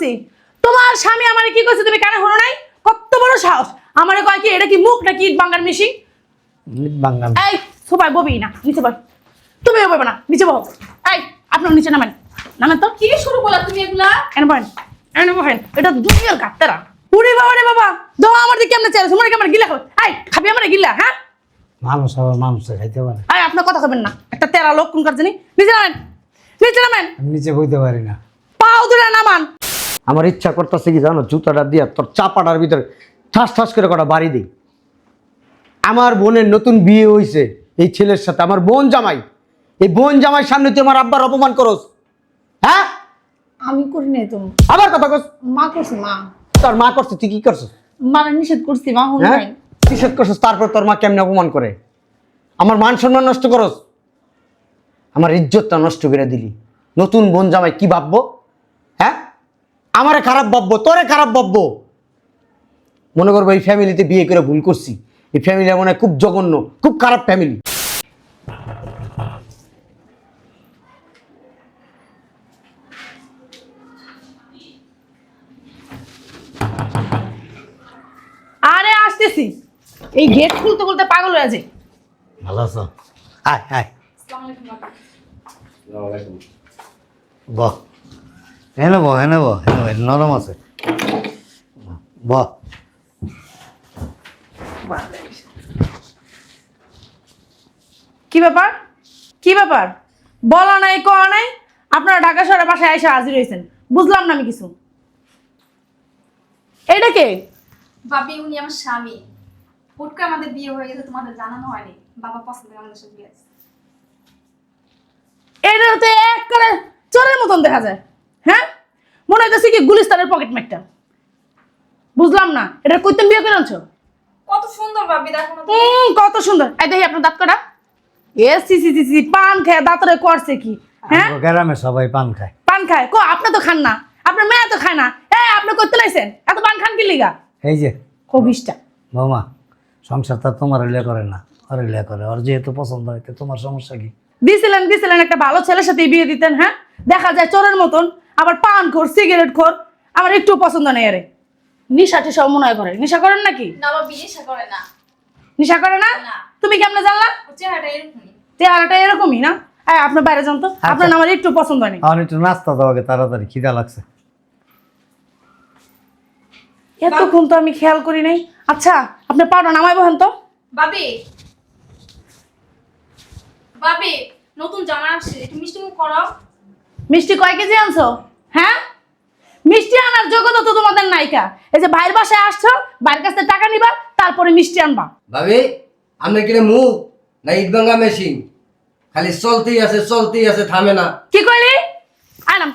করছি তোমার স্বামী আমারে কি করছে তুমি কানে হলো নাই? কত বড় সাহস। আমারে কয় কি এটা কি মুখ নাকি ইট বাঙ্গার মেশিন? বাঙ্গাল এই সোফায় ববি না নিচে বল তুমিও বলবে না নিচে বহ এই আপনার নিচে নামেন। নামেন তো। কি শুরু করলা তুমি এগুলা? এনে বহেন এনে বহেন এটা দুনিয়ার উড়ি বাবা রে বাবা। দাও আমার দিকে কেমনে চাইছো তোমার কেমন গিলা খাবে এই খাবি আমার গিলা হ্যাঁ? মানুষ আবার মানুষে খাইতে পারে। এই আপনার কথা খাবেন না। একটা তেরা লোক কোন কাছে নিচে নামেন নিচে নামেন। নিচে বইতে পারি না। পাও ধরে নামান। আমার ইচ্ছা করতেছে কি জানো জুতাটা দিয়ে তোর চাপাটার ভিতরে ঠাস ঠাস করে কটা বাড়ি দিই। আমার বোনের নতুন বিয়ে হয়েছে এই ছেলের সাথে। আমার বোন জামাই এই বোন জামাই সামনে তুই আমার আব্বার অপমান করস। হ্যাঁ? আমি করি নাই তো। আবার কথা কস। মা করছি মা। তোর মা করছে তুই কি করছিস? মানে নিষেধ করছি মা হল হ্যাঁ? নাই। নিষেধ করছিস তারপর তোর মা কেমনে অপমান করে? আমার মান সম্মান নষ্ট করস? আমার ইজ্জতটা নষ্ট করে দিলি। নতুন বোন জামাই কি ভাববো? আমারে খারাপ ভাববো তোরে খারাপ ভাববো। মনে করব এই ফ্যামিলিতে বিয়ে করে ভুল করছি। এই ফ্যামিলি মনে হয় খুব জঘন্য খুব খারাপ ফ্যামিলি আরে আসতেছি। এই গেট খুলতে খুলতে পাগল হয়ে যায় ভালো আছো? আয় আয়। আসসালামু আলাইকুম বাবা। বহ। এনে বহ এনে বহ এনে বহ, নরম আছে। বহ। কি ব্যাপার? কি ব্যাপার? বলা নাই কওয়া নাই? আপনারা ঢাকা শহরের বাসায় এসে হাজির হয়েছেন বুঝলাম না আমি কিছু। এটা কে? বাপি উনি আমার স্বামী। হুট করে আমাদের বিয়ে হয়ে গেছে তোমাদের জানানো হয়নি। বাবা পছন্দ আমাদের সাথে বিয়ে আছে এটা তো এক করে চোরের মতন দেখা যায়। হ্যাঁ? মনে হইতেছে কি গুলিস্তানের পকেট ম্যাকটা বুঝলাম না। এটা কইতেন বিয়ে করে আনছো? কত সুন্দর বাপি দেখো না তুমি। কত সুন্দর। এই দেখি আপনার দাঁত কটা। এ সি সি সি সি পান খেয়ে দাঁতরে করছে কি? হ্যাঁ? গ্রামে সবাই পান খায়। পান খায়? কো আপনি তো খান না। আপনার মেয়ে তো খায় না। এই আপনি করতে লাইছেন? এত পান খান কি লিগা? এই যে। খবিসটা বৌমা সংসার তো তোমার হইলে করে না ওর হইলে করে। ওর যেহেতু পছন্দ হইতে তোমার সমস্যা কি? দিছিলেন দিছিলেন একটা ভালো ছেলের সাথে বিয়ে দিতেন হ্যাঁ? দেখা যায় চোরের মতন। আবার পান খোর সিগারেট খোর আমার একটু পছন্দ নেই আরে। নিশা টিশা মনে হয় করে নিশা করেন নাকি? না বাপি নেশা করে না। নিশা করে না। তুমি কেমনে জানলা? চেহারাটা এরকমই। চেহারাটা এরকমই না? এই, আপনার বাইরে যান তো। আপনার আমার একটু পছন্দ নেই আমার একটু নাস্তা দাও আগে তাড়াতাড়ি খিদা লাগছে। এতক্ষণ তো আমি খেয়াল করি নাই। আচ্ছা আপনি পাউডার নামাই বহেন তো। বাপি বাপি নতুন জামা আসছে একটু মিষ্টি মুখ করাও। মিষ্টি কয় কেজি আনছো? হ্যাঁ? মিষ্টি আনার যোগ্যতা তো তোমাদের নাইকা এই যে ভাইয়ের বাসায় আসছো ভাইয়ের কাছ থেকে টাকা নিবা তারপরে মিষ্টি আনবা। ভাবি আপনার কিনে মুখ? না ইটগঙ্গা মেশিন। খালি চলতেই আছে চলতেই আছে থামে না। কি কইলি? আয় নাম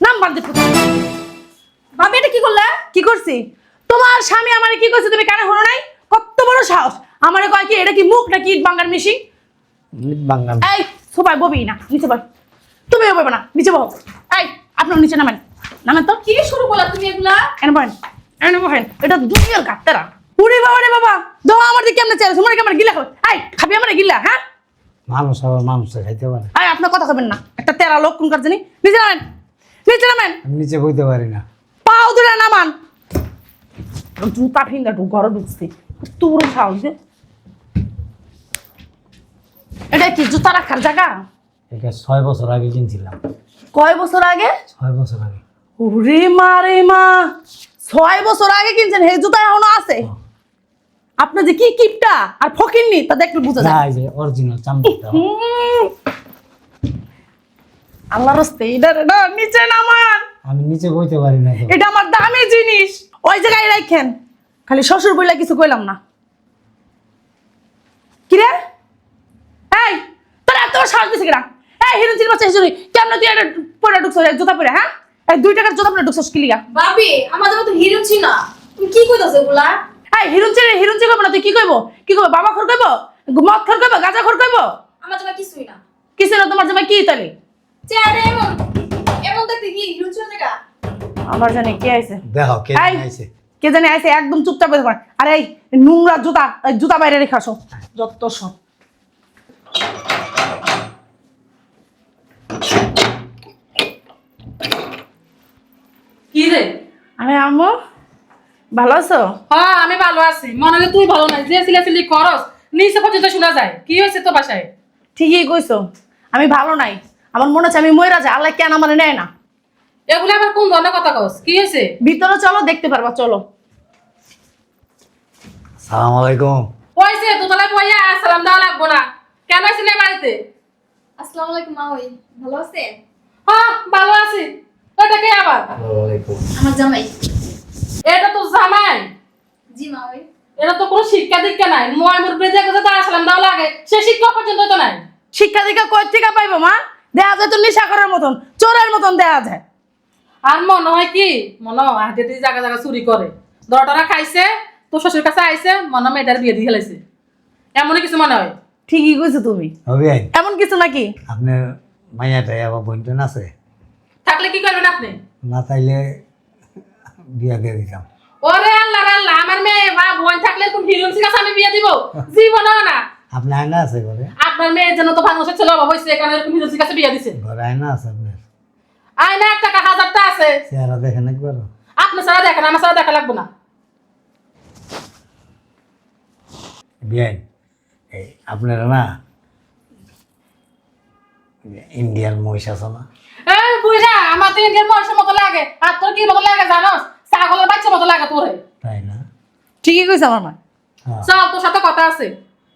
নাম বাদ দে বাপি এটা কি করলা? কি করছি? তোমার স্বামী আমারে কি করছে তুমি কানে হলো নাই? কত বড় সাহস। আমারে কয় কি এটা কি মুখ নাকি ইট বাঙ্গার মেশিন? বাঙ্গাল এই সোফায় ববি না নিচে বল তুমিও বলবে না নিচে এই আপনার নিচে নামেন। নামেন তো। কি শুরু করলা তুমি এগুলা? এনে বহেন এনে বহেন এটা দুনিয়ার গাত্তারা উড়ি বাবা রে বাবা। দাও আমার দিকে কেমনে চাইছো তোমার কেমন গিলা খাবে এই খাবি আমার গিলা হ্যাঁ? মানুষ আবার মানুষে খাইতে পারে। এই আপনার কথা খাবেন না। একটা তেরা লোক কোন কাছে নিচে নামেন। নিচে নামেন। আমি নিচে বইতে পারি না। পাও ধরে নামান। জুতা ফিঙ্গা ঢুক ঘরে ঢুকছি। তোর সাহস যে। এটা কি জুতা রাখার জায়গা? এটা ছয় বছর আগে কিনছিলাম। কয় বছর আগে? ছয় বছর আগে। ওরে মা রে মা। ছয় বছর আগে কিনছেন হে জুতা এখনও আছে? আপনি যে কি কিপটা আর ফকিননি তা দেখলে বুঝা না যায়। এই যে অরিজিনাল চামড়া আল্লাহর হস্তে এটা এটা নিচে নামান। আমি নিচে বইতে পারি না এটা আমার দামি জিনিস। ওই জায়গায় রাখেন খালি শ্বশুর বইলা কিছু কইলাম না। কি রে? এই তোর এত সাহস দিছে কিনা এই হিরণ চিনি বাচ্চা হিসুরি কেমন তুই একটা পরে ঢুকছো জুতা পরে হ্যাঁ? এই দুই টাকার জুতা পরে ঢুকছস কি লিগা? বাপি আমাদের মতো হিরো ছিল না। তুমি কি কইতাছো এগুলা? এই হিরণ চিনি হিরণ চিনি কইবো না তুই কি কইবো? কি কইবো বাবা খর কইবো? মদ খর কইবো গাঁজা খর কইবো? আমার জামা কিছুই না। কিছু না তোমার জামাই কি তাহলে চেহারা এমন এমন দেখতে কি? হিরো ছিল দেখা আমার জানি কে আইছে। দেখো কে আইছে। কে জানি আইছে একদম চুপচাপ বসে পড়ে। আরে এই নোংরা জুতা জুতা বাইরে রেখে আসো। যত সব। কি রে রে আরে আম্মু ভালো আছো? হ্যাঁ আমি ভালো আছি। মনে হয় তুই ভালো নাই। যে সিলাসিলি করস নিচে পর্যন্ত শোনা যায়। কি হয়েছে তো বাসায়? ঠিকই কইছো। আমি ভালো নাই। আমার মনে হচ্ছে আমি ময়রা যাই আল্লাহ কেন আমার নেয় না? এগুলো আবার কোন ধরনের কথা কস? কি হয়েছে? ভিতরে চলো দেখতে পারবা চলো। সালাম আলাইকুম। পয়সে দোতলায় বইয়া সালাম দেওয়া লাগবো না। কেন আসলে বাড়িতে? আসসালামু আলাইকুম মা ভালো আছেন? হ্যাঁ ভালো আছি। এটা কে আবার? আমার জামাই। এটা তো জামাই? জি মা ওই। এটা তো কোনো শিক্ষা দীক্ষা নাই। মই মুর বেজে গেছে তার সালাম দেওয়া লাগে। সে শিক্ষা পর্যন্ত তো নাই। শিক্ষা দীক্ষা কই থেকে পাইবো মা? দেখা যায় তো নিশা করার মতন চোরের মতন দেখা যায়। আর মনে হয় কি? মনে হয় হাতে জায়গা জায়গা চুরি করে। দরটারা খাইছে তো শ্বশুর কাছে আইছে মনে হয় মেয়েটার বিয়ে দিয়ে ফেলাইছে। এমনই কিছু মনে হয়? ঠিকই কইছো তুমি। এমন কিছু নাকি? আপনার মাইয়াটাই আবার বইনটেন আছে? থাকলে কি করবেন আপনি? না তাইলে বিয়া দিয়ে দিতাম। ওরে আল্লাহ আল্লাহ আমার মেয়ে বা বোন থাকলে কোন হিরোইন কাছে আমি বিয়ে দিব? জীবন না। আপনি আয়না আছে ঘরে? আপনার মেয়ের জন্য তো বাংলাদেশের ছেলে অভাব হয়েছে এখানে এরকম হিরোইন কাছে বিয়ে দিছে। ঘরে আয়না আছে আপনার? আয়না এক টাকা হাজারটা আছে। চেহারা দেখেন একবার। আপনি ছাড়া দেখেন আমার ছাড়া দেখা লাগবে না। বিয়াই এই আপনারা না ইন্ডিয়ার মহিষ আছে না? এই আমার তো ইন্ডিয়ান মতো লাগে। আর তোর কি মতো লাগে জানোস? ছাগলের বাচ্চা মতো লাগে তোরে। তাই না? ঠিকই কইছো আমার মা। হ্যাঁ। চল তোর সাথে কথা আছে।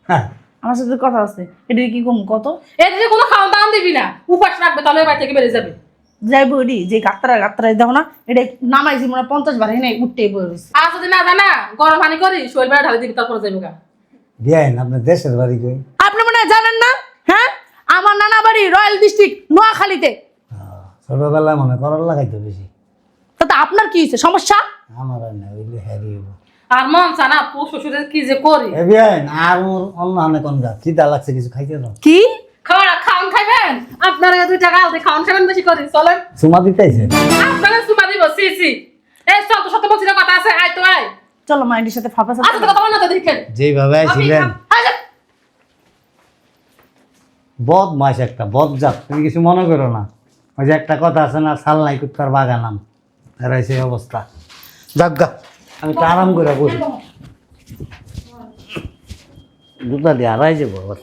হ্যাঁ। আমার সাথে কথা আছে। এটা কি কম কত? এদিকে কোনো খাওয়া দাওয়া দিবি না। উপাস রাখবে তাহলে ওই বাড়ি থেকে বেরিয়ে যাবে। যাইবো এডি যে গাত্রা গাত্রায় দেখো না এটা নামাইছি মনে হয় পঞ্চাশ বার হেনে উঠতে বই আর যদি না জানা গরম পানি করি শরীর বেড়া ঢালি দিবি তারপরে যাব গা। বিয়াইন আপনার দেশের বাড়ি কই? আপনি মনে হয় জানেন না? হ্যাঁ? আমার নানা বাড়ি রয়্যাল ডিস্ট্রিক্ট নোয়াখালীতে। ছোটবেলায় মনে করার লাগাইতো বেশি। তাতে আপনার কি হয়েছে? সমস্যা? আমার আর না ওইলে হ্যারি হইব। আর মন শ্বশুরের কি যে করি? এ বিয়াইন আর মোর অন্য হানে কোন গা খিদা লাগছে কিছু খাইতে দাও। কি? খাওয়া খাওয়ান খাইবেন? আপনারা এই দুই টাকা আলতে খাওয়ান খাবেন বেশি করি চলেন। সুমা দিতেছে। আপনারা সুমা দিব সি সি। এই চল তোর সাথে বলছি না কথা আছে আয় তো আয়। চলো মাইন্ডের সাথে ফাঁপা আচ্ছা কথা বল না তো দেখেন। যেইভাবে আইছিলেন বদ মাস একটা বদ জাত তুমি কিছু মনে করো না। ওই যে একটা কথা আছে না সাল নাই কুত্তার বাগানাম তার সেই অবস্থা। যাজ্ঞা আমি তো আরাম করে বসি। জুতা দিয়ে হারাই যাব আবার।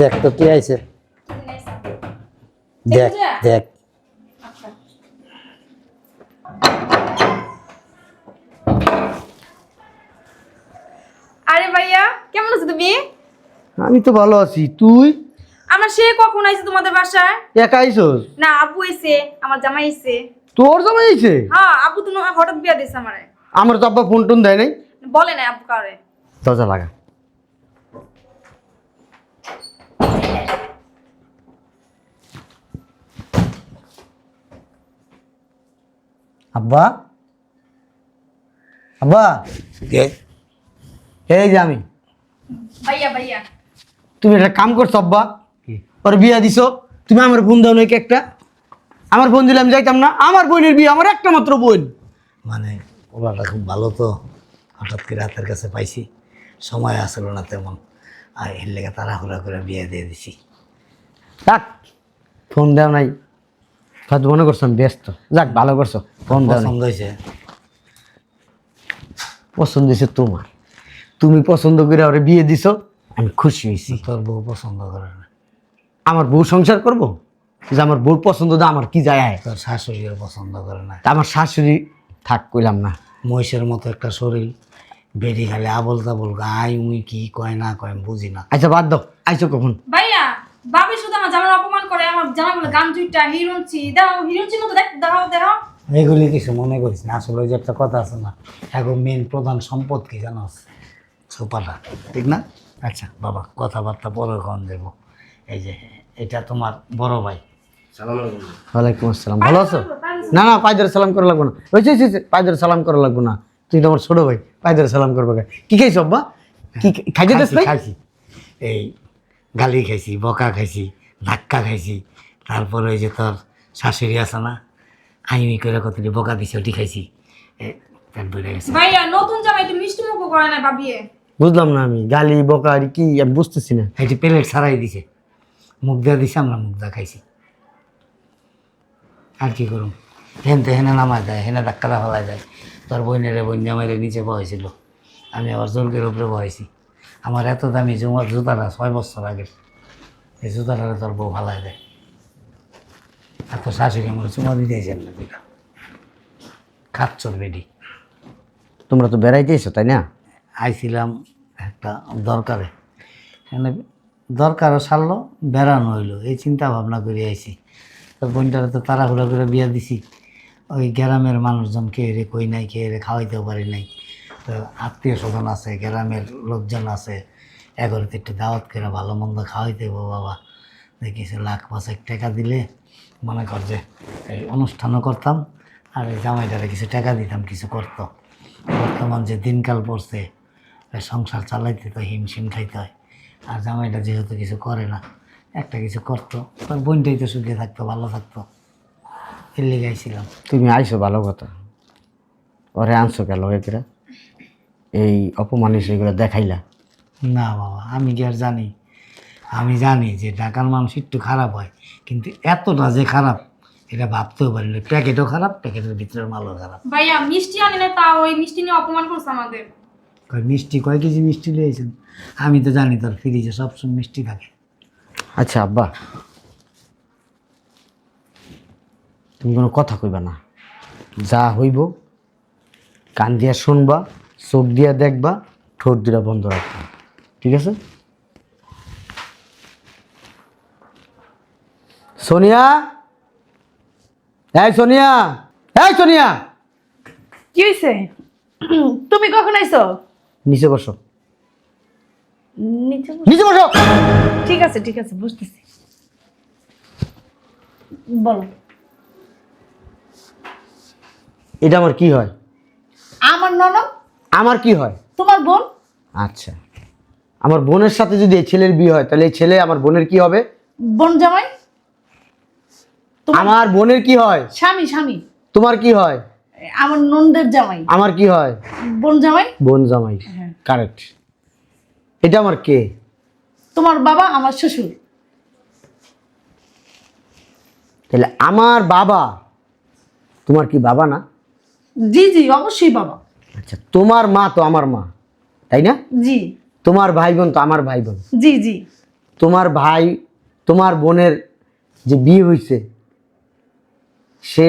দেখ তো কে আইছে। দেখ দেখ। আরে ভাইয়া কেমন আছো তুমি? আমি তো ভালো আছি। তুই? সে কখন আইছে তোমাদের বাসায়? একা আইসস না আব্বু এসে আমার জামাই এসে তোর জামাই আইছে? হ্যাঁ আব্বু তো না- হঠাৎ বিয়া দিছে আমারে। আমার তো আব্বা ফোন টোন দেয় নাই। বলে না আব্বু কারে। দরজা লাগা। আব্বা? আব্বা? কে? এই যে আমি। ভাইয়া ভাইয়া। তুমি একটা কাম করছ আব্বা? ওর বিয়া দিছো তুমি আমার বোন দাও নাকি একটা? আমার বোন দিলে আমি যাইতাম না আমার বোনের বিয়ে আমার একটা মাত্র বোন। মানে ওলাটা খুব ভালো তো হঠাৎ করে হাতের কাছে পাইছি সময় আসলো না তেমন আর এর লেগে তাড়াহুড়া করে বিয়ে দিয়ে দিছি। যাক ফোন দেও নাই। হয়তো মনে করছ আমি ব্যস্ত। যাক ভালো করছ ফোন দেও নাই। পছন্দ হয়েছে? পছন্দ হয়েছে তোমার। তুমি পছন্দ করে ওরে বিয়ে দিছো আমি খুশি হয়েছি। তোর বউ পছন্দ করে না। আমার বউ সংসার করব? যে আমার বউর পছন্দ দা আমার কি যায় আয়? তোর শাশুড়িও পছন্দ করে না। তা আমার শাশুড়ি থাক কইলাম না। মহিষের মতো একটা শরীর বেরি খালে আবল তাবল গাই উই কি কয় না কয় বুঝি না। আচ্ছা বাদ দাও আইছো কখন? ভাইয়া বাবি শুধু আমার জামাই অপমান করে আমার জামাই বলে গান জুইটা হিরুনচি দাও হিরুনচি মতো দেখ দাও দাও এগুলি কিছু মনে করিস না আসলে ওই যে একটা কথা আছে না এখন মেন প্রধান সম্পদ কি জানো সোপাটা ঠিক না? আচ্ছা। বাবা কথাবার্তা পরে কন দেবো? এই যে এটা তোমার বড় ভাই। ওয়ালাইকুম আসসালাম। ভালো আছো? না না পায়ে সালাম করা লাগবো না। ওই যে পায়ে সালাম করা লাগবো না। তুই তো আমার ছোট ভাই পায়ে সালাম করবে কে? খাইছো আব্বা? কি খাইতে খাইছি, খাইছি। এই গালি খাইছি বকা খাইছি ধাক্কা খাইছি। তারপরে ওই যে তোর শাশুড়ি আছে না আইমি করে কতটি বকা দিছে ওটি খাইছি। ভাইয়া নতুন জামাই একটু মিষ্টি মুখও করে না বাবিয়ে বুঝলাম না আমি গালি বকা আর কি আমি বুঝতেছি না। এটি প্লেট ছাড়াই দিছে। মুখ দিয়ে দিছে আমরা মুখ খাইছি। আর কি করুম? হেনতে হেনে নামায় দেয় হেনে ডাক্তারা ফেলায় দেয়। তোর বইনের বইন জামাইরে নিচে বয়েছিল আমি আবার জোরকের উপরে বয়েছি আমার এত দামি জুমার জুতাটা ছয় বছর আগে এই জুতাটা তোর বউ ফালাই দেয়। আর তোর শাশুড়ি আমার চুমা দিতেছেন না দিকা খাচ্ছর বেডি তোমরা তো বেড়াইতে এসো তাই না? আইছিলাম একটা দরকারে। এখানে দরকারও সারলো, বেড়ানো হইল। এই চিন্তা ভাবনা করে আইছি। তো বোনটারে তো তাড়াহুড়া করে বিয়া দিছি। ওই গ্রামের মানুষজন কে রে কই নাই, কে রে খাওয়াইতেও পারি নাই। তো আত্মীয় স্বজন আছে, গ্রামের লোকজন আছে। এগারোতে একটু দাওয়াত করে ভালো মন্দ খাওয়াইতে বাবা। দেখিস লাখ পাঁচেক টাকা দিলে। মনে কর যে, এই অনুষ্ঠানও করতাম। আর এই জামাইটারে কিছু টাকা দিতাম, কিছু করতো। বর্তমান যে দিনকাল পড়ছে সংসার চালাইতে তো হিমশিম খাইতে হয়। আর জামাইটা যেহেতু কিছু করে না একটা কিছু করতো। তার বোনটাই তো সুখে থাকতো ভালো থাকতো। এর লেগে আইছিলাম। তুমি আইসো ভালো কথা। ওরে আনছো কেন এগুলা এই অপমান সেগুলো দেখাইলা। না বাবা আমি কি আর জানি? আমি জানি যে ঢাকার মানুষ একটু খারাপ হয় কিন্তু এতটা যে খারাপ এটা ভাবতেও পারি না। প্যাকেটও খারাপ প্যাকেটের ভিতরের মালও খারাপ। ভাইয়া মিষ্টি আনি না তা ওই মিষ্টি নিয়ে অপমান করছে আমাদের। কয় মিষ্টি কয় কেজি মিষ্টি লিয়েছেন আমি তো জানি তোর ফ্রিজে সবসময় মিষ্টি থাকে। আচ্ছা আব্বা। তুমি কোনো কথা কইবা না। যা হইব কান দিয়া শুনবা চোখ দিয়া দেখবা ঠোঁট দিয়া বন্ধ রাখবা। ঠিক আছে? সোনিয়া? এই সোনিয়া! এই সোনিয়া! কি হয়েছে তুমি কখন আইছো? নিচে বসো। নিচে বসো। নিচে বসো। ঠিক আছে ঠিক আছে বুঝতেছি। বলো। এটা আমার কি হয়? আমার ননদ? আমার কি হয়? তোমার বোন? আচ্ছা। আমার বোনের সাথে যদি এই ছেলের বিয়ে হয় তাহলে এই ছেলে আমার বোনের কি হবে? বোন জামাই? তোমার আমার বোনের কি হয়? স্বামী স্বামী। তোমার কি হয়? আমার নন্দের জামাই। আমার কি হয়? বোন জামাই? বোন জামাই হ্যাঁ। কারেক্ট এটা আমার কে? তোমার বাবা আমার শ্বশুর। তাহলে আমার বাবা তোমার কি বাবা না? জি জি অবশ্যই বাবা। আচ্ছা তোমার মা তো আমার মা তাই না? জি। তোমার ভাই বোন তো আমার ভাই বোন জি জি। তোমার ভাই তোমার বোনের যে বিয়ে হয়েছে সে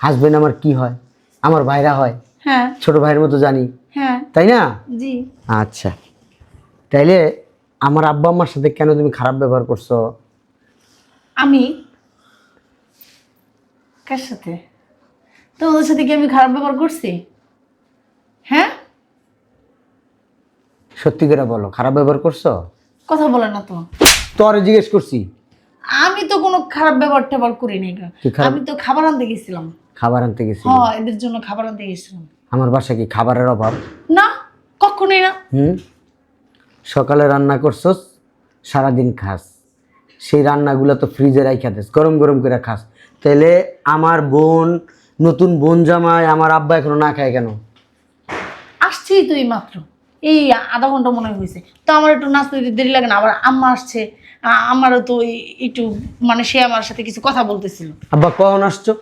হাজবেন্ড আমার কি হয়? আমার ভাইরা হয়। হ্যাঁ। ছোট ভাইয়ের মতো জানি। হ্যাঁ। তাই না? জি। আচ্ছা। তাইলে আমার আব্বা আম্মার সাথে কেন তুমি খারাপ ব্যবহার করছ? আমি? কার সাথে? তোমাদের সাথে কি আমি খারাপ ব্যবহার করছি? হ্যাঁ? সত্যি করে বলো খারাপ ব্যবহার করছ? কথা বলে না তো। তোর জিজ্ঞেস করছি। আমি তো কোনো খারাপ ব্যবহার ট্যাবহার করি নাই? আমি তো খাবার আনতে গেছিলাম। খাবার আনতে গেছি হ্যাঁ এদের জন্য খাবার আনতে গেছিলাম। আমার বাসা কি খাবারের অভাব? না কখনোই না। হুম? সকালে রান্না করছস সারাদিন খাস। সেই রান্নাগুলো তো ফ্রিজে রাইখা দিস গরম গরম করে খাস। তাহলে আমার বোন নতুন বোন জামাই আমার আব্বা এখনও না খায় কেন? আসছি তো এই মাত্র এই আধা ঘণ্টা মনে হয়েছে তো আমার একটু নাচতে দিতে দেরি লাগে না আবার আম্মা আসছে। আমারও তো একটু মানে সে আমার সাথে কিছু কথা বলতেছিল। আব্বা কখন আসছো?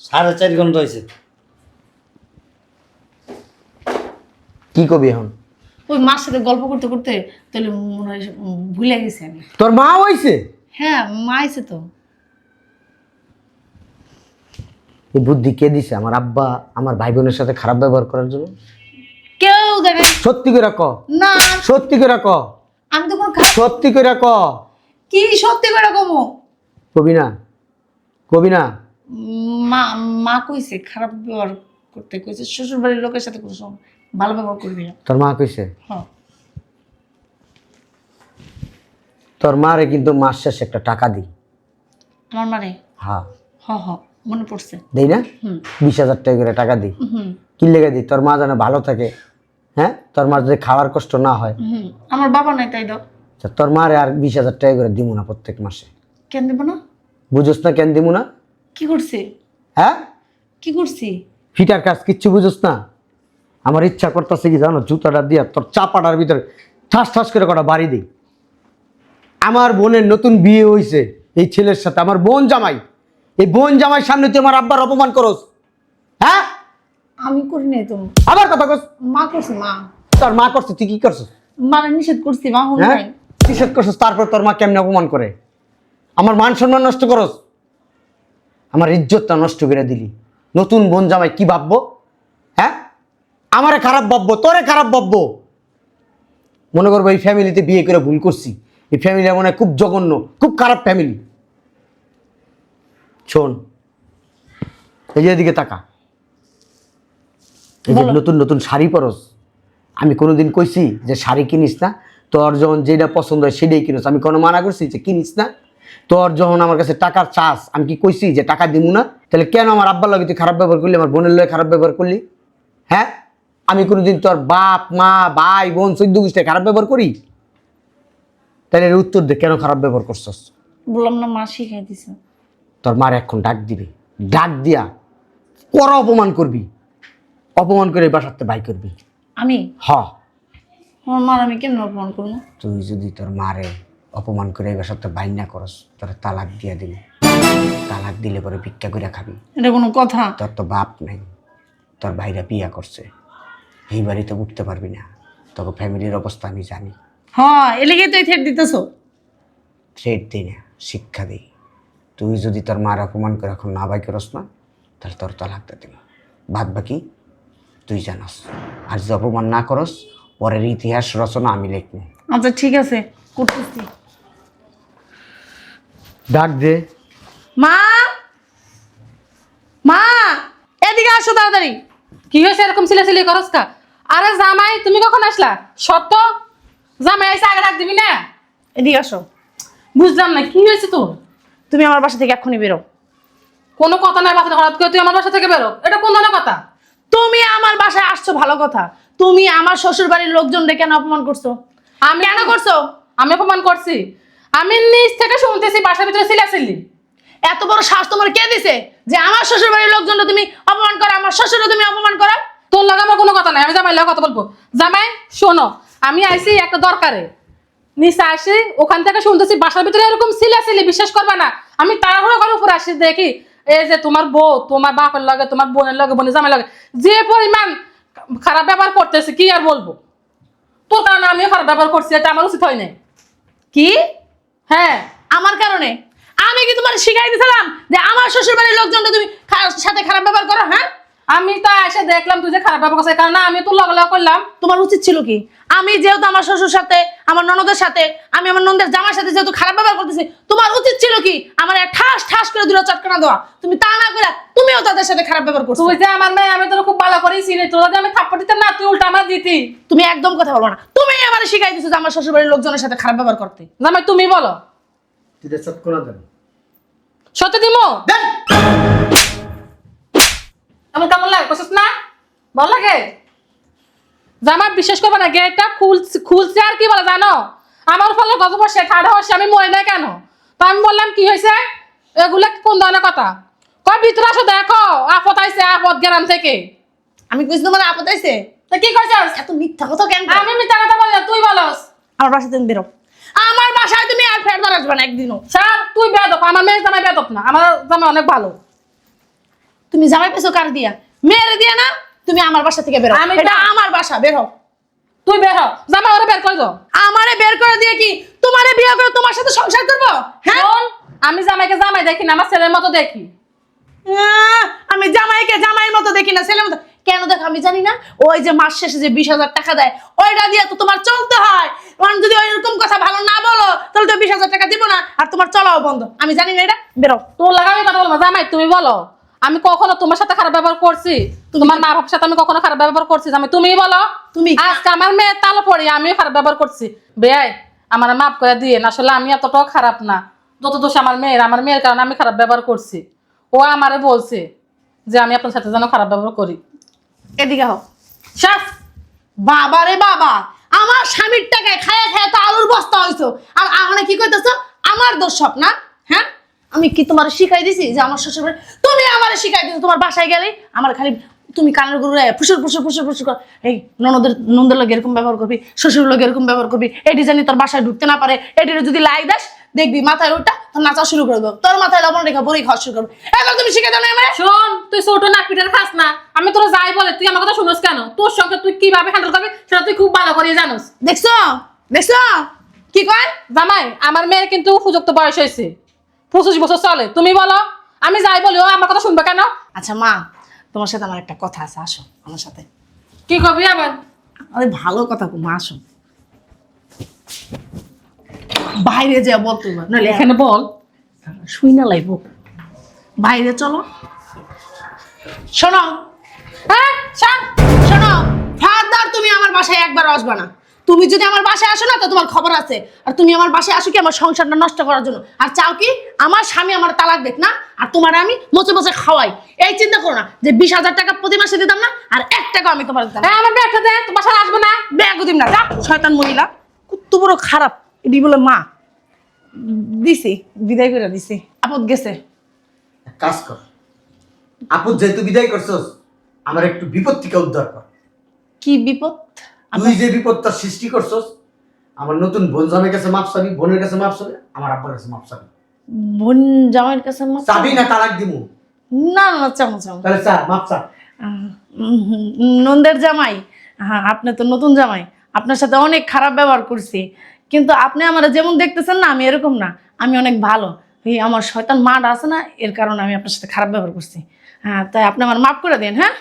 সাড়ে চার ঘণ্টা হয়েছে। কি কবি এখন? ওই মার সাথে গল্প করতে করতে তাহলে মনে হয় ভুলে গেছি আমি। তোর মা হয়েছে হ্যাঁ মা আইছে তো। এই বুদ্ধি কে দিছে? আমার আব্বা আমার ভাই বোনের সাথে খারাপ ব্যবহার করার জন্য? কেউ না। সত্যি করে ক। না। সত্যি করে ক। আমি তো কোনো খারাপ সত্যি করে ক। কি সত্যি করে কমো? কবি না? কবি না? মা মা কইছে খারাপ ব্যবহার করতে কইছে শ্বশুর বাড়ির লোকের সাথে কোনো সময় ভালো ব্যবহার করবি না। তোর মা কইছে? হ্যাঁ। তোর মারে কিন্তু মাস শেষে একটা টাকা দিই। আমার মানে হ্যাঁ। হ হ মনে পড়ছে। দেই না? হুম। বিশ হাজার টাকা করে টাকা দিই। হুম কি লেগে দিই? তোর মা যেন ভালো থাকে হ্যাঁ? তোর মা যদি খাওয়ার কষ্ট না হয়। হুম আমার বাবা নাই তাই দাও। আচ্ছা, তোর মারে আর বিশ হাজার টাকা করে দিব না প্রত্যেক মাসে। কেন দেবো না? বুঝোস না কেন দিব না? কি করছি? হ্যাঁ? কি করছি? ফিটার কাজ কিচ্ছু বুঝোস না। আমার ইচ্ছা করতেছে কি জানো জুতাটা দিয়া তোর চাপাটার ভিতরে ঠাস ঠাস করে কটা বাড়ি দিই। আমার বোনের নতুন বিয়ে হয়েছে এই ছেলের সাথে। আমার বোন জামাই এই বোন জামাই সামনে তুই আমার আব্বার অপমান করস। হ্যাঁ? আমি করি নাই তো। আবার কথা কস। মা করছি মা। তোর মা করছে তুই কি করছিস? মানে নিষেধ করছি মা হ্যাঁ? নাই। কিসের করছিস তারপর তোর মা কেমনে অপমান করে? আমার মান সম্মান নষ্ট করস। আমার ইজ্জতটা নষ্ট করে দিলি। নতুন বোন জামাই কি ভাববো? হ্যাঁ? আমারে খারাপ ভাববো তোরে খারাপ ভাববো। মনে করব এই ফ্যামিলিতে বিয়ে করে ভুল করছি। এই ফ্যামিলি মনে হয় খুব জঘন্য খুব খারাপ ফ্যামিলি শোন এই যে এদিকে তাকা। এই যে নতুন নতুন শাড়ি পরস। আমি কোনোদিন কইছি যে শাড়ি কিনিস না তোর যখন যেটা পছন্দ হয় সেটাই কিনিস। আমি কোনো মানা করছি যে কিনিস না। তোর যখন আমার কাছে টাকার চাস আমি কি কইছি যে টাকা দিব না? তাহলে কেন আমার আব্বার লগে তুই খারাপ ব্যবহার করলি আমার বোনের লগে খারাপ ব্যবহার করলি? হ্যাঁ? আমি কোনোদিন তোর বাপ মা ভাই বোন চৈদ্দ গোষ্ঠী খারাপ ব্যবহার করি? তাহলে এর উত্তর দে কেন খারাপ ব্যবহার করছস? বললাম না মা শিখাই দিছে। তোর মার এখন ডাক দিবে। ডাক দিয়া কর অপমান করবি। অপমান করে বাসাতে বাই করবি। আমি? হ। আমার মার আমি কেমন অপমান করব? তুই যদি তোর মারে অপমান করে এবার সাথে বাইন না করস তোর তালাক দিয়ে দিলে তালাক দিলে পরে ভিক্ষা করে খাবি। এটা কোনো কথা? তোর তো বাপ নাই তোর ভাইরা বিয়া করছে। এই বাড়িতে উঠতে পারবি না তোকে ফ্যামিলির অবস্থা আমি জানি। হ্যাঁ এলিগেই তুই থ্রেট দিতেছো। থ্রেট দিই না শিক্ষা দিই। তুই যদি তোর মার অপমান করে এখন না বাই করস না তাহলে তোর তালাক দিয়ে দিব। বাদ বাকি তুই জানাস। আর যদি অপমান না করস পরের ইতিহাস রচনা আমি লিখব। আচ্ছা ঠিক আছে করতেছি। ডাক দে। মা! মা! এদিকে আসো তাড়াতাড়ি। কি হয়েছে? এরকম সিলাসিলি করস কা? আরে জামাই তুমি কখন আসলা? সত্য? জামাই আইসা আগে ডাক দিবি না? এদিকে আসো। বুঝলাম না কি হয়েছে তোর? তুমি আমার বাসা থেকে এক্ষুনি বেরো। কোনো কথা নাই বাসা হঠাৎ করে তুই আমার বাসা থেকে বেরো? এটা কোন ধরনের কথা? তুমি আমার বাসায় আসছো ভালো কথা। তুমি আমার শ্বশুর বাড়ির লোকজনকে কেন অপমান করছ। আমি কেন করছ? আমি অপমান করছি। আমি নিচ থেকে শুনতেছি, বাসার ভিতরে সিলাসিলি। এত বড় সাহস তোমার কে দিছে? যে আমার শ্বশুর বাড়ির লোকজন তুমি অপমান করো, আমার শ্বশুরও তুমি অপমান করো? তোর লাগে আমার কোনো কথা নাই, আমি জামাই লাগে কথা বলব। জামাই, শোনো, আমি আইছি একটা দরকারে। নিচে আসি, ওখান থেকে শুনতেছি বাসার ভিতরে এরকম সিলাসিলি, বিশ্বাস করবে না। আমি তাড়াহুড়ো করে উপরে আসি, দেখি এই যে তোমার বউ, তোমার বাপের লগে, তোমার বোনের লগে, বোনের জামাই লগে, যে পরিমাণ খারাপ ব্যবহার করতেছে, কি আর বলব? তোর কারণে আমিও খারাপ ব্যবহার করছি, এটা আমার উচিত হয় নাই। কি? হ্যাঁ আমার কারণে। আমি কি তোমার শিখাই দিছিলাম যে আমার শ্বশুর বাড়ির লোকজনটা তুমি সাথে খারাপ ব্যবহার করো হ্যাঁ? আমি তো এসে দেখলাম তুই যে খারাপ ব্যবহার করছিস। কারণ আমি তো লগে লগে করলাম। তোমার উচিত ছিল কি? আমি যেহেতু আমার শ্বশুর সাথে আমার ননদের সাথে আমি আমার ননদের জামার সাথে যেহেতু খারাপ ব্যবহার করতেছি তোমার উচিত ছিল কি? আমার এক ঠাস ঠাস করে দুটো চটকানা দেওয়া। তুমি তা না করে তুমিও তাদের সাথে খারাপ ব্যবহার করছ। তুই যে আমার মেয়ে আমি তোর খুব ভালো করেই চিনি। তোর যদি আমি থাপ্পড় দিতাম না তুই উল্টা আমার দিতি। তুমি একদম কথা বলব না। তুমি আমার শিখাই দিছো যে আমার শ্বশুর বাড়ির লোকজনের সাথে খারাপ ব্যবহার করতে। জামাই তুমি বলো। তুই চট করে দেন। সত্যি দিমো? কেমন লাগে কছিস না? ভালো লাগে? জামাই বিশ্বাস করবে না গেটটা খুলছে খুলছে আর কি বলে জানো? আমার ফলে গত বসে ঠাডা হচ্ছে আমি মরে না কেন? তো আমি বললাম কি হয়েছে এগুলা কোন ধরনের কথা? কয় ভিতরে আসো দেখো। আপদ আইছে আপদ গ্রাম থেকে আমি কইছি তোমার আপদ আইছে তো কি করছিস এত মিথ্যা কথা কেন আমি মিথ্যা কথা বলি তুই বলস আমার বাসায় তুমি বেরো আমার বাসায় তুমি আর ফেরত আসবে না একদিনও স্যার তুই বেদপ আমার মেয়ে জামাই বেদপ না আমার জামাই অনেক ভালো। তুমি জামাই পেছো কার দিয়া? মেয়ের দিয়া না তুমি আমার বাসা থেকে বেরো আমি এটা আমার বাসা বের হও। তুই বের হ। জামাই ওরা বের করে দাও। আমারে বের করে দিয়ে কি? তোমারে বিয়ে করে তোমার সাথে সংসার করব? হ্যাঁ? আমি জামাইকে জামাই দেখি না আমার ছেলের মতো দেখি। আমি জামাইকে জামাইয়ের মতো দেখি না ছেলের মতো কেন দেখো আমি জানি না ওই যে মাস শেষে যে বিশ হাজার টাকা দেয় ওইটা দিয়ে তো তোমার চলতে হয়। কারণ যদি ওইরকম কথা ভালো না বলো তাহলে তো বিশ হাজার টাকা দিব না আর তোমার চলাও বন্ধ। আমি জানি না এটা বেরো তোর লাগা আমি কথা বলব জামাই তুমি বলো। আমি কখনো তোমার সাথে খারাপ ব্যবহার করছি? তোমার মা বাবার সাথে আমি কখনো খারাপ ব্যবহার করছি? আমি তুমি বলো। তুমি? আজকে আমার মেয়ে তালো পড়ি আমিও খারাপ ব্যবহার করছি। বেয়াই আমার মাফ করে দিয়ে। আসলে আমি এতটাও খারাপ না। যত দোষ আমার মেয়ের আমার মেয়ের কারণে আমি খারাপ ব্যবহার করছি। ও আমারে বলছে যে আমি আপনার সাথে যেন খারাপ ব্যবহার করি। এদিকে হোক শাস! বাবা রে বাবা! আমার স্বামীর টাকায় খায়া খায়া তো আলুর বস্তা হইছো। আর আহনে কি কইতেছো? আমার দোষ সব না? হ্যাঁ? আমি কি তোমার শিখাই দিছি যে আমার শ্বশুর বাড়ি তুমি আমার শিখাই দিছো তোমার বাসায় গেলে আমার খালি তুমি কানের গুরু ফুসুর ফুসুর ফুসুর ফুসুর কর। এই ননদের নন্দের লোক এরকম ব্যবহার করবি শ্বশুর লোক এরকম ব্যবহার করবি এটি জানি তোর বাসায় ঢুকতে না পারে এটির যদি লাই দাস দেখবি মাথায় ওটা তোর নাচা শুরু করব তোর মাথায় লবণ রেখা বড়ি খাওয়া শুরু করব। এবার তুমি শিখে দাও না শোন তুই ছোট না পিঠের খাস না। আমি তোরা যাই বলে তুই আমার কথা শুনোস কেন? তোর সঙ্গে তুই কীভাবে হ্যান্ডেল করবি সেটা তুই খুব ভালো করে জানোস। দেখছ? দেখছ? কি কয়? জামাই আমার মেয়ের কিন্তু উপযুক্ত বয়স হয়েছে। পঁচিশ বছর চলে তুমি বলো। আমি যাই বলি ও আমার কথা শুনবে কেন? আচ্ছা মা তোমার সাথে আমার একটা কথা আছে আসো আমার সাথে। কি করবি আবার? আরে ভালো কথা মা আসো। বাইরে যা বল নইলে এখানে এখানে বল। শুই না লাইব বাইরে চলো। শোনো। হ্যাঁ শোনো। ফাদার তুমি আমার বাসায় একবার আসবে না। তুমি যদি আমার বাসায় আসো না তো তোমার খবর আছে। আর তুমি আমার বাসায় আসো কি আমার সংসারটা নষ্ট করার জন্য? আর চাও কি আমার স্বামী আমার তালাক দেখ না? আর তোমার আমি মোচে মচে খাওয়াই। এই চিন্তা করো না যে বিশ হাজার টাকা প্রতি মাসে দিতাম না আর এক টাকা আমি তোমার দিতাম হ্যাঁ আমার ব্যাগটা দে তোমার সাথে আসব না। ব্যাগ দিম না। যা শয়তান মহিলা। কত বড় খারাপ। এটি বলে মা। দিছি বিদায় করে দিছি। আপদ গেছে। কাজ কর। আপদ যেহেতু বিদায় করছস আমার একটু বিপদ থেকে উদ্ধার কর। কি বিপদ? তুই যে বিপদটা সৃষ্টি করছস আমার নতুন বোন জামের কাছে মাপ চাবি বোনের কাছে মাপ চাবি আমার আব্বার কাছে মাপ চাবি। বোন জামাইয়ের কাছে মাপ চাবি? না তালাক দিমু? না না চামো চামো তাহলে চা মাপ চা। নন্দের জামাই। হ্যাঁ আপনি তো নতুন জামাই। আপনার সাথে অনেক খারাপ ব্যবহার করছি। কিন্তু আপনি আমার যেমন দেখতেছেন না আমি এরকম না। আমি অনেক ভালো। এই আমার শয়তান মাঠ আছে না এর কারণে আমি আপনার সাথে খারাপ ব্যবহার করছি। হ্যাঁ তাই আপনি আমার মাফ করে দিন হ্যাঁ?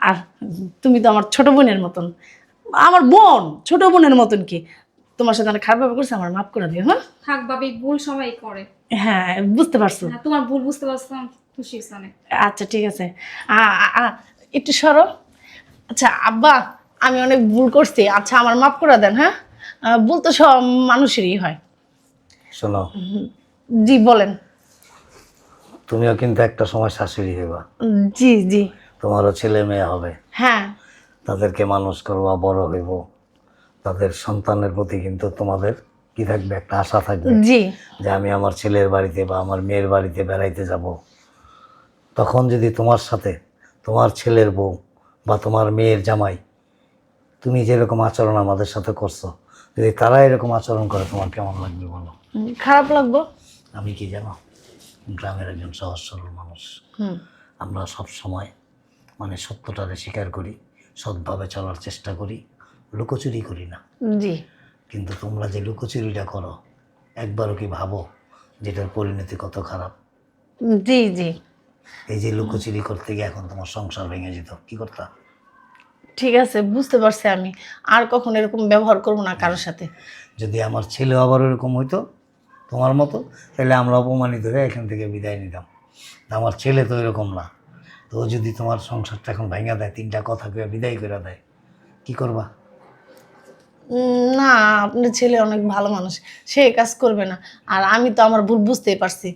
আর তুমি তো আমার ছোট বোনের মতন। আমার বোন ছোট বোনের মতন কি? তোমার সাথে অনেক খারাপ ব্যবহার করছি আমার মাফ করে দিও হ্যাঁ? থাক ভাবি ভুল সবাই করে। হ্যাঁ বুঝতে পারছ। হ্যাঁ, তোমার ভুল বুঝতে পারছিলাম খুশি হয়েছে অনেক। আচ্ছা ঠিক আছে। আ- আ- আ, একটু সরো। আচ্ছা আব্বা আমি অনেক ভুল করছি। আচ্ছা আমার মাফ করে দেন হ্যাঁ? আহ, ভুল তো সব মানুষেরই হয়। শোনো। জি বলেন। তুমিও কিন্তু একটা সময় শাশুড়ি হইবা। জি জি। তোমারও ছেলে মেয়ে হবে। হ্যাঁ। তাদেরকে মানুষ করবা বড় হইব। তাদের সন্তানের প্রতি কিন্তু তোমাদের কি থাকবে? একটা আশা থাকবে। জি। যে আমি আমার ছেলের বাড়িতে বা আমার মেয়ের বাড়িতে বেড়াইতে যাব। তখন যদি তোমার সাথে তোমার ছেলের বউ বা তোমার মেয়ের জামাই তুমি যেরকম আচরণ আমাদের সাথে করছ যদি তারা এরকম আচরণ করে তোমার কেমন লাগবে বলো? খারাপ লাগবো। আমি কি জানো? গ্রামের একজন সহজ সরল মানুষ। আমরা সব সময় মানে সত্যটারে স্বীকার করি সৎভাবে চলার চেষ্টা করি লুকোচুরি করি না। জি। কিন্তু তোমরা যে লুকোচুরিটা করো একবারও কি ভাবো যেটার পরিণতি কত খারাপ? জি জি। এই যে লুকোচুরি করতে গিয়ে এখন তোমার সংসার ভেঙে যেত কি করতা? ঠিক আছে বুঝতে পারছি আমি। আর কখন এরকম ব্যবহার করব না কারোর সাথে। যদি আমার ছেলে আবার এরকম হইতো তোমার মতো তাহলে আমরা অপমানিত হয়ে এখান থেকে বিদায় নিতাম। আমার ছেলে তো এরকম না। তো যদি তোমার সংসারটা এখন ভেঙে দেয় তিনটা কথা কয়ে বিদায় করে দেয় কি করবা? না আপনার ছেলে অনেক ভালো মানুষ সে এই কাজ করবে না। আর আমি তো আমার ভুল বুঝতেই পারছি।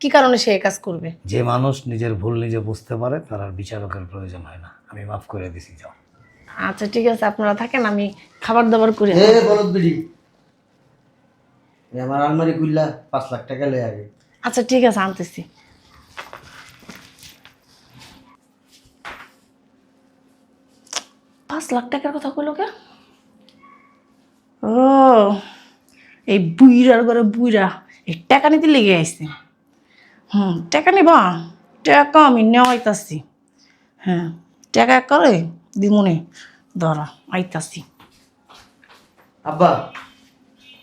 কি কারণে সে এই কাজ করবে? যে মানুষ নিজের ভুল নিজে বুঝতে পারে তার আর বিচারকের প্রয়োজন হয় না। আমি মাফ করে দিছি যাও। আচ্ছা ঠিক আছে আপনারা থাকেন আমি খাবার দাবার করি এ বলদ বিড়ি। আমার আলমারি খুললা পাঁচ লাখ টাকা লয়ে আগে। আচ্ছা ঠিক আছে আনতেছি। পাঁচ লাখ টাকার কথা কইলো কে? ও এই বুইরার ঘরে বুইরা এই টাকা নিতে লেগে আইছে। হুম টাকা নিবা? টাকা আমি নেওয়াইতাছি। হ্যাঁ টাকা করে দিমুনি। ধরা আইতাছি। আব্বা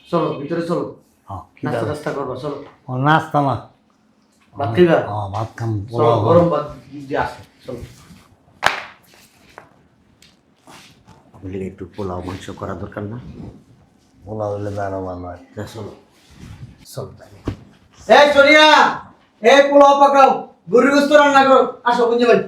চলো ভিতরে চলো। হ্যাঁ নাস্তা টাস্তা করবা চলো। ও নাস্তা না ভাত খাইবা? ও ভাত খাম। গরম ভাত দিয়ে আসে চলো। বললে একটু পোলাও মাংস করা দরকার না। পোলাও হলে আরও ভালো হয় চলো। চলো তাহলে। এই চলিয়া এই পোলাও পাকাও। গরু গোস্ত রান্না করো। আসো কুঞ্জে ভাই